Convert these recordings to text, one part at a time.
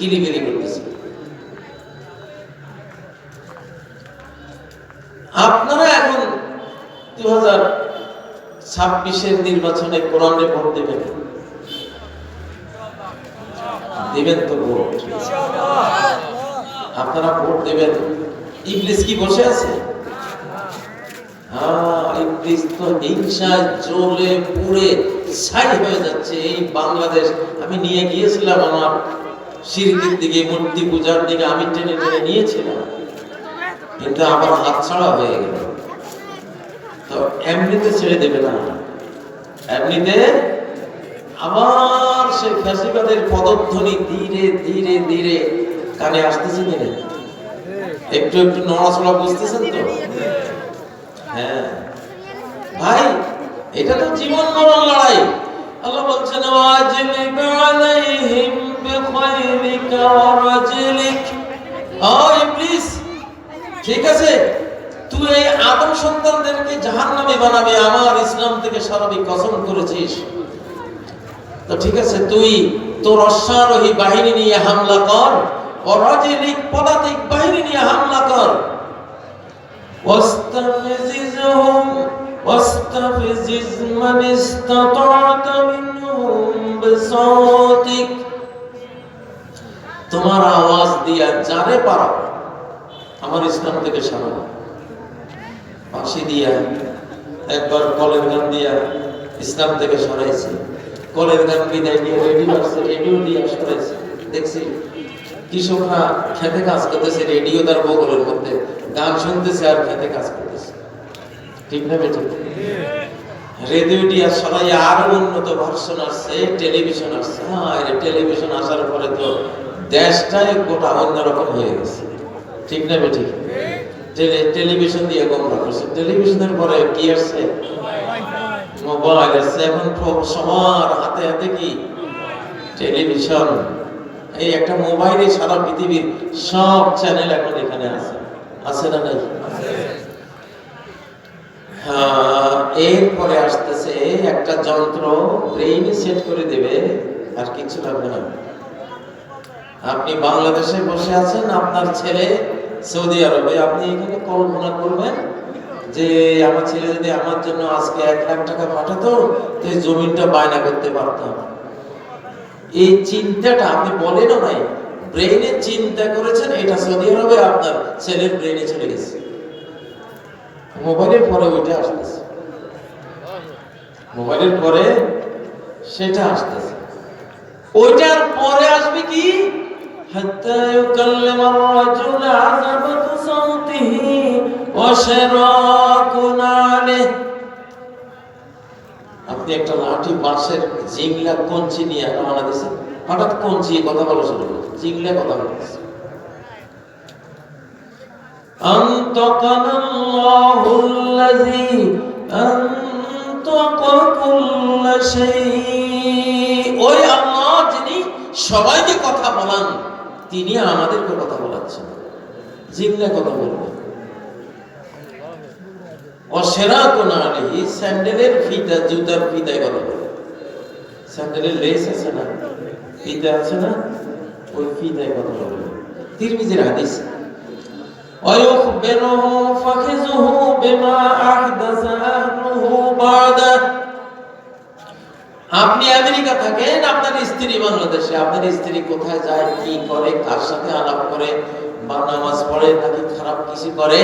কিলিবিলি করতেছে। আপনারা এখন দু হাজার ছাব্বিশের নির্বাচনে কোরআনে ভোট দেবেন। দেবেন তো ভোট। আপনারা ভোট দেবেন। ইংলিশ কি বসে আছে? ইংলিশ তো হিংসায় হয়ে যাচ্ছে। এই বাংলাদেশ, আমি নিয়ে গিয়েছিলাম আমার সিরকির দিকে, মূর্তি পূজার দিকে আমি টেনে টেনে নিয়েছিলাম। কিন্তু আমার হাত ছাড়া হয়ে গেল। তো এমনিতে ছেড়ে দেবে না। এমনিতে আবার সে ফ্যাসিবাদের পদধ্বনি ধীরে ধীরে ধীরে কানে আসতেছে কিনা? একটু একটু নড়াচড়া বুঝতেছেন তো? হ্যাঁ। ভাই, এটা তো জীবন মরণ লড়াই। আল্লাহ বলছেন আলাইহিম বিখাইরিকা ওয়া রাজলিক ও ইবলিস ঠিক আছে তুই এই আদম সন্তানদেরকে জাহান্নামে বানাবে আমার ইসলাম থেকে সরাবি কসম করেছিস তো ঠিক আছে তুই তোর অশ্বারোহী বাহিনী নিয়ে হামলা কর অরাজলিক পদাতিক বাহিনী নিয়ে হামলা কর واستفززهم واستفزز من استطعت منهم بصوتك তোমার আওয়াজ দিয়া যারে পারো, আমার ইসলাম থেকে সরাও ফাঁসি দিয়া, একবার কলের গান দিয়া ইসলাম থেকে সরাইছে। কলের গান বিদায় দিয়ে রেডিও রেডিও দিয়ে সরাইছে। দেখছি, কৃষকরা খেতে কাজ করতেছে রেডিও তার বগলের মধ্যে। গান শুনতেছে আর খেতে কাজ করতেছে। ঠিক না বেঠিক? রেডিও দিয়া সবাই আরও উন্নত ভার্সন আসছে, টেলিভিশন আসছে। হ্যাঁ টেলিভিশন আসার পরে তো দেশটাই গোটা অন্যরকম হয়ে গেছে। ঠিক না বেঠিক? টেলিভিশন দিয়ে গোমরা করছে। টেলিভিশনের পরে কি আসছে? মোবাইল আসছে এখন সবার হাতে হাতে কি? টেলিভিশন। এই একটা মোবাইলে সারা পৃথিবীর সব চ্যানেল এখন এখানে আছে। আছে না নাই? হ্যাঁ, এরপরে আসতেছে একটা যন্ত্র ব্রেইনে সেট করে দেবে আর কিছু লাগবে না। আপনি বাংলাদেশে বসে আছেন, আপনার ছেলে সৌদি আরবে, আপনি এখানে কল্পনা করবেন যে আমার ছেলে যদি আমার জন্য আজকে এক লাখ টাকা পাঠাতো, তো জমিনটা বায়না করতে পারতাম। এই চিন্তাটা আপনি বলেনও নাই। ব্রেনে চিন্তা করেছেন, এটা সৌদি আরবে, আপনার ছেলের ব্রেইনে চলে গেছে। মোবাইলের পরে ওইটা আসতেছে। মোবাইলের পরে সেটা আসতেছে। ওইটার পরে আসবে কি? حتى يكلم الرجل عذبة صوته وشراك عليه আপনি একটা লাঠি বাঁশের জিংলা কঞ্চি নিয়ে রওনা দিয়েছেন হঠাৎ কঞ্চি কথা বলা শুরু করলো জিংলা কথা বলতেছে أنطقنا الله الذي أنطق كل شيء ওই আল্লাহ যিনি সবাইকে কথা বলান তিনি আমাদেরকে কথা বলাচ্ছেন জিংলা কথা বলবেন অসেরা কোন আলেহি স্যান্ডেলের ফিতা জুতার ফিতায় কথা বলে স্যান্ডেলের লেস আছে না ফিতা আছে না ওই ফিতায় কথা বলে তিরমিজির হাদিস ويخبره فخذه بما أحدث أهله بعده আপনি আমেরিকা থাকেন, আপনার স্ত্রী বাংলাদেশে, আপনার স্ত্রী কোথায় যায়, কি করে, কার সাথে আলাপ করে, বা নামাজ পড়ে নাকি খারাপ কিছু করে,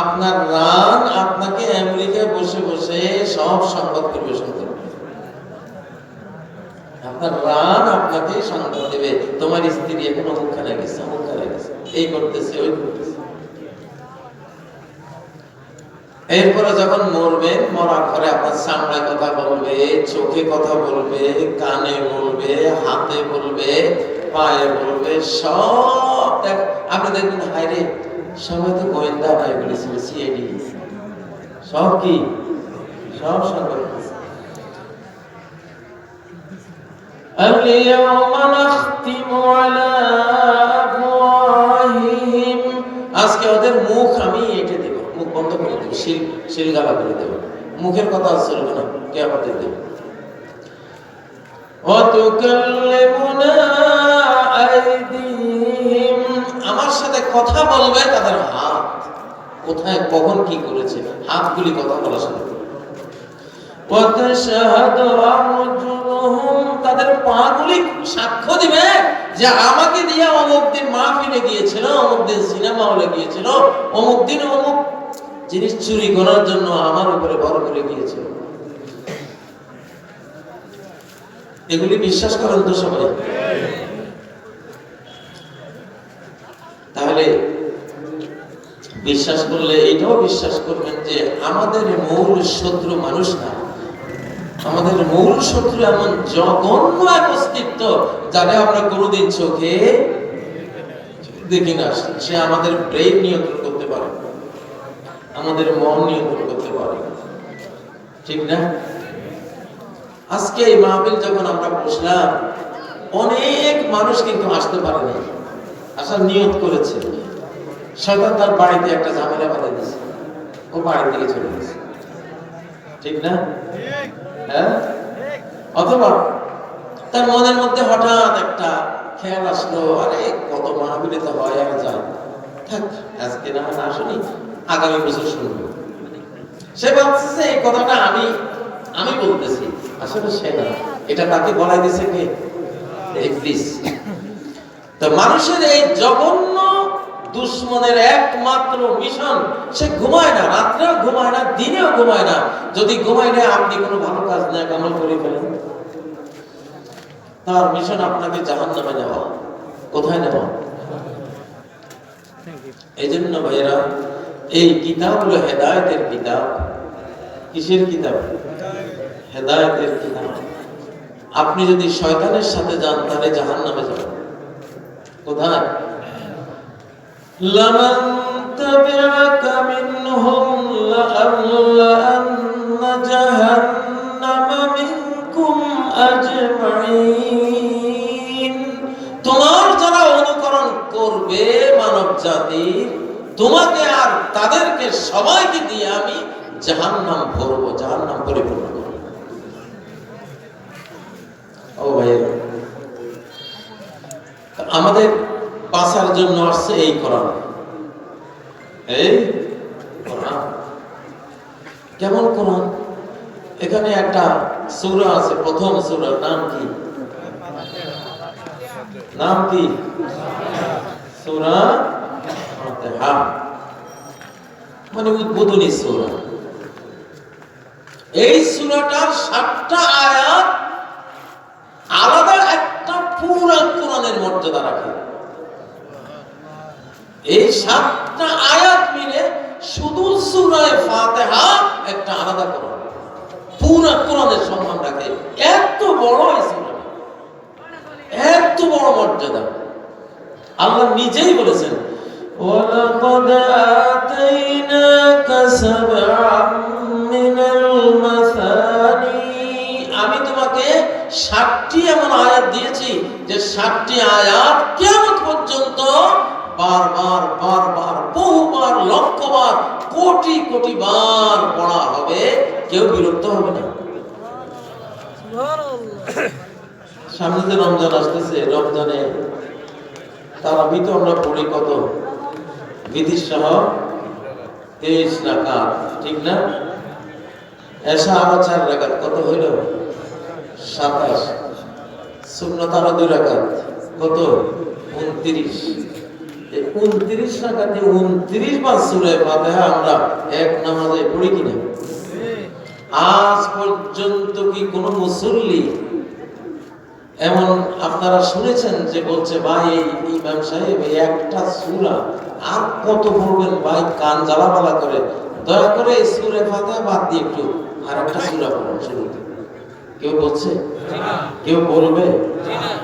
আপনার রান আপনাকে আমেরিকায় বসে বসে সব সংবাদ পরিবেশন করবে। আপনার রান আপনাকে সংবাদ দেবে। তোমার স্ত্রী এখন অমুকখানে গেছে অমুকখানে গেছে, এই করতেছে, ওই করতেছে। এরপরে যখন মরবেন মরার পরে আপনার সামনে কথা বলবে চোখে কথা বলবে কানে বলবে হাতে বলবে পায়ে বলবে সব দেখ আপনি দেখবেন হাইরে সবাই তো গোয়েন্দা ভাই বলেছিল সিআইডি সব কি সব সংবাদ اليوم نختم على أفواههم আজকে ওদের মুখ আমি এঁটে দেব মুখ বন্ধ করে দেবে, শিল গালা করে দেবে। মুখের কথা চলবে না কেয়ামতের দেবে আমার সাথে কথা বলবে তাদের হাত। কোথায়, কখন, কি করেছে? হাতগুলি কথা বলার সাথে তাদের সাক্ষ্য দিবে যে আমাকে দিয়ে অমুক দিন মাহফিলে গিয়েছিল, অমুক দিন সিনেমা হলে গিয়েছিল, অমুক দিন অমুক জিনিস চুরি করার জন্য আমার উপরে বড় করে গিয়েছিল এগুলি বিশ্বাস করেন তো সবাই? তাহলে বিশ্বাস করলে এটাও বিশ্বাস করবেন যে আমাদের মূল শত্রু মানুষ না। আমাদের মূল শত্রু এমন জঘন্য এক অস্তিত্ব যাতে আমরা কোনোদিন চোখে দেখি না। সে আমাদের ব্রেন নিয়ন্ত্রণ করতে পারে। আমাদের মন নিয়ন্ত্রণ করতে পারে। ঠিক না? আজকে এই মাহফিল যখন আমরা বসলাম, অনেক মানুষ কিন্তু আসতে পারেনি। আসার নিয়ত করেছে। শয়তান তার বাড়িতে একটা ঝামেলা বাঁধে দিয়েছে। ও বাড়ি থেকে চলে গেছে। ঠিক না? হ্যাঁ? অথবা তার মনের মধ্যে হঠাৎ একটা খেয়াল আসলো, আরে কত মাহবিলে তো হয় আর যায় থাক, আজকে না না শুনি আগামী বছর শুনব সে ভাবছে যে এই কথাটা আমি আমি বলতেছি। আসলে সে না। এটা তাকে বলাই দিছে কে? ইবলিস তো মানুষের এই জঘন্য দুশ্মনের একমাত্র মিশন সে ঘুমায় না রাত্রেও ঘুমায় না দিনেও ঘুমায় না। যদি ঘুমায় না আপনি কোনো ভালো কাজ না কামাল করে ফেলেন। তার মিশন আপনাকে জাহান নামে নেওয়া। কোথায় নেওয়া? এই জন্য ভাইয়েরা এই কিতাব হলো হেদায়তের কিতাব কিসের কিতাব হেদায়তের কিতাব আপনি যদি শয়তানের সাথে যান তাহলে জাহান নামে যাবেন কোথায় لمن تبعك منهم لأملأن جهنم منكم أجمعين তোমার যারা অনুকরণ করবে মানব জাতির তোমাকে আর তাদেরকে সবাইকে দিয়ে আমি জাহান্নাম ভরবো, জাহান্নাম পরিপূর্ণ করব। ও ভাইয়েরা, আমাদের বাঁচার জন্য আসছে এই কোরআন। এই কেমন কোরআন? এখানে একটা সূরা আছে, প্রথম সূরার নাম কি? নাম কি? সূরা ফাতিহা। মানে উদ্বোধনী সূরা। এই সূরাটার সাতটা আয়াত আলাদা একটা পুরা কোরআনের মর্যাদা রাখে। এই সাতটা আয়াত মিলে শুধু সূরায়ে ফাতিহা একটা আলাদা কোরআন। পুরা কোরআনের সম্মান রাখে। এত বড় এই সূরা এত বড় মর্যাদা। আল্লাহ নিজেই বলেছেন وَلَقَدْ آتَيْنَاكَ سَبْعًا مِنَ الْمَثَانِي আমি তোমাকে ষাটটি এমন আয়াত দিয়েছি যে ষাটটি আয়াত কেমন পর্যন্ত বারবার বারবার বহুবার লক্ষবার কোটি কোটি বার পড়া হবে কেউ বিরক্ত হবে না সামনে যে রমজান আসতেছে রমজানে তারা তো আমরা পড়ি কত বিধি সহ তেইশ রাকাত, ঠিক না? এসা আরও চার রাকাত, কত হইল? সাতাশ। শূন্যত আরও দুই রাকাত, কত? উনত্রিশ। উনত্রিশ রাকাতে উনত্রিশ বার সুরে ফাতেহা আমরা এক নামাজে পড়ি কিনা? আজ পর্যন্ত কি কোন মুসল্লি এমন আপনারা শুনেছেন যে বলছে, ভাই ইমাম সাহেব, এই একটা সূরা আর কত পড়বেন ভাই, কান জ্বালাপালা করে? দয়া করে এই সূরা ফাতিহা বাদ দিয়ে একটু আর একটা সূরা পড়ুন শুরুতে কেউ বলছে? কেউ বলবে?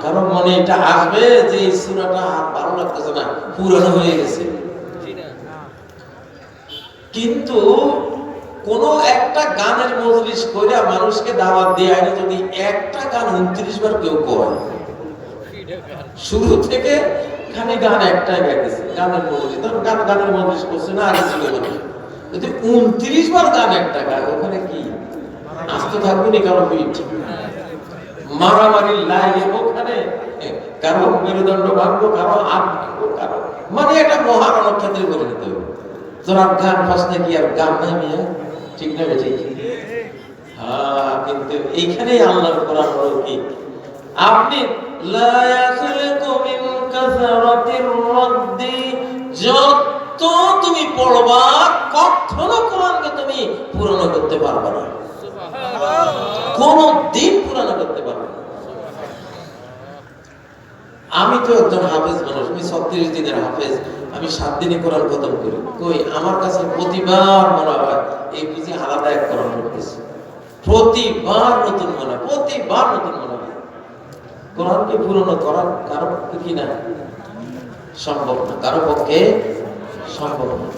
কারণ মনে এটা আসবে যে এই সূরাটা আর ভালো লাগতেছে না, পুরানো হয়ে গেছে। কিন্তু কোন একটা গানের মজলিস কইরা মানুষকে দাওয়াত দিয়ে যদি একটা গান উনত্রিশ বার কেউ কয়। শুরু থেকে খালি গান একটাই গাইতেছে, গানের মজলিস। তখন গান গানের মজলিস করছে না আগে ছিল মানুষ যদি উনত্রিশ বার গান একটা গায়, ওখানে কি? আসতে থাকবে নি কারও পিঠ? মারামারি লাইনে ওখানে। কারও মেরুদণ্ড ভাঙবো, কারও ভাঙবো, কারও মানে এটা মহা রণক্ষেত্রে করে নিতে হবে। তোরা গান ফাঁসনে কি আর গান নাই মিয়া। ঠিক না বেঠিক? হ্যাঁ কিন্তু এইখানেই আল্লাহর কোরআন হলো কি? আপনি লা ইয়াখলুকু মিন কাসারাতির রাদ্দি যত তুমি পড়বা কখনো কোরআনকে তুমি পূরণ করতে পারবে না। কোন দিন পূরণ করতে পারবে না। আমি তো একজন হাফেজ মানুষ আমি ছত্রিশ দিনের হাফেজ। আমি সাত দিনে কোরআন খতম করি। কই, আমার কাছে প্রতিবার মনে হয় এই বুঝি আলাদা এক কোরআন করতেছি প্রতিবার নতুন মনে হয়, প্রতিবার নতুন মনে হয়। কোরআনকে পুরনো করা কারও পক্ষে কি না? সম্ভব না, কারও পক্ষে সম্ভব না।